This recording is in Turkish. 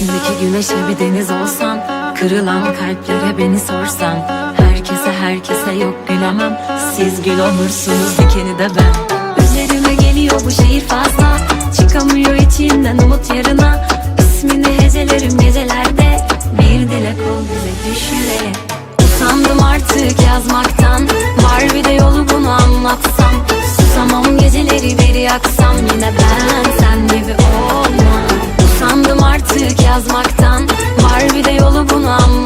İçimdeki güneşe bir deniz olsan Kırılan kalplere beni sorsan Herkese herkese yok gülemem Siz gül olursunuz dikeni de ben. Üzerime geliyor bu şehir fazla Çıkamıyor içimden umut yarına. İsmini hecelerim gecelerde Bir dilek ol bize düşüre Usandım artık yazmaktan Var bir de yolu bunu anlatsam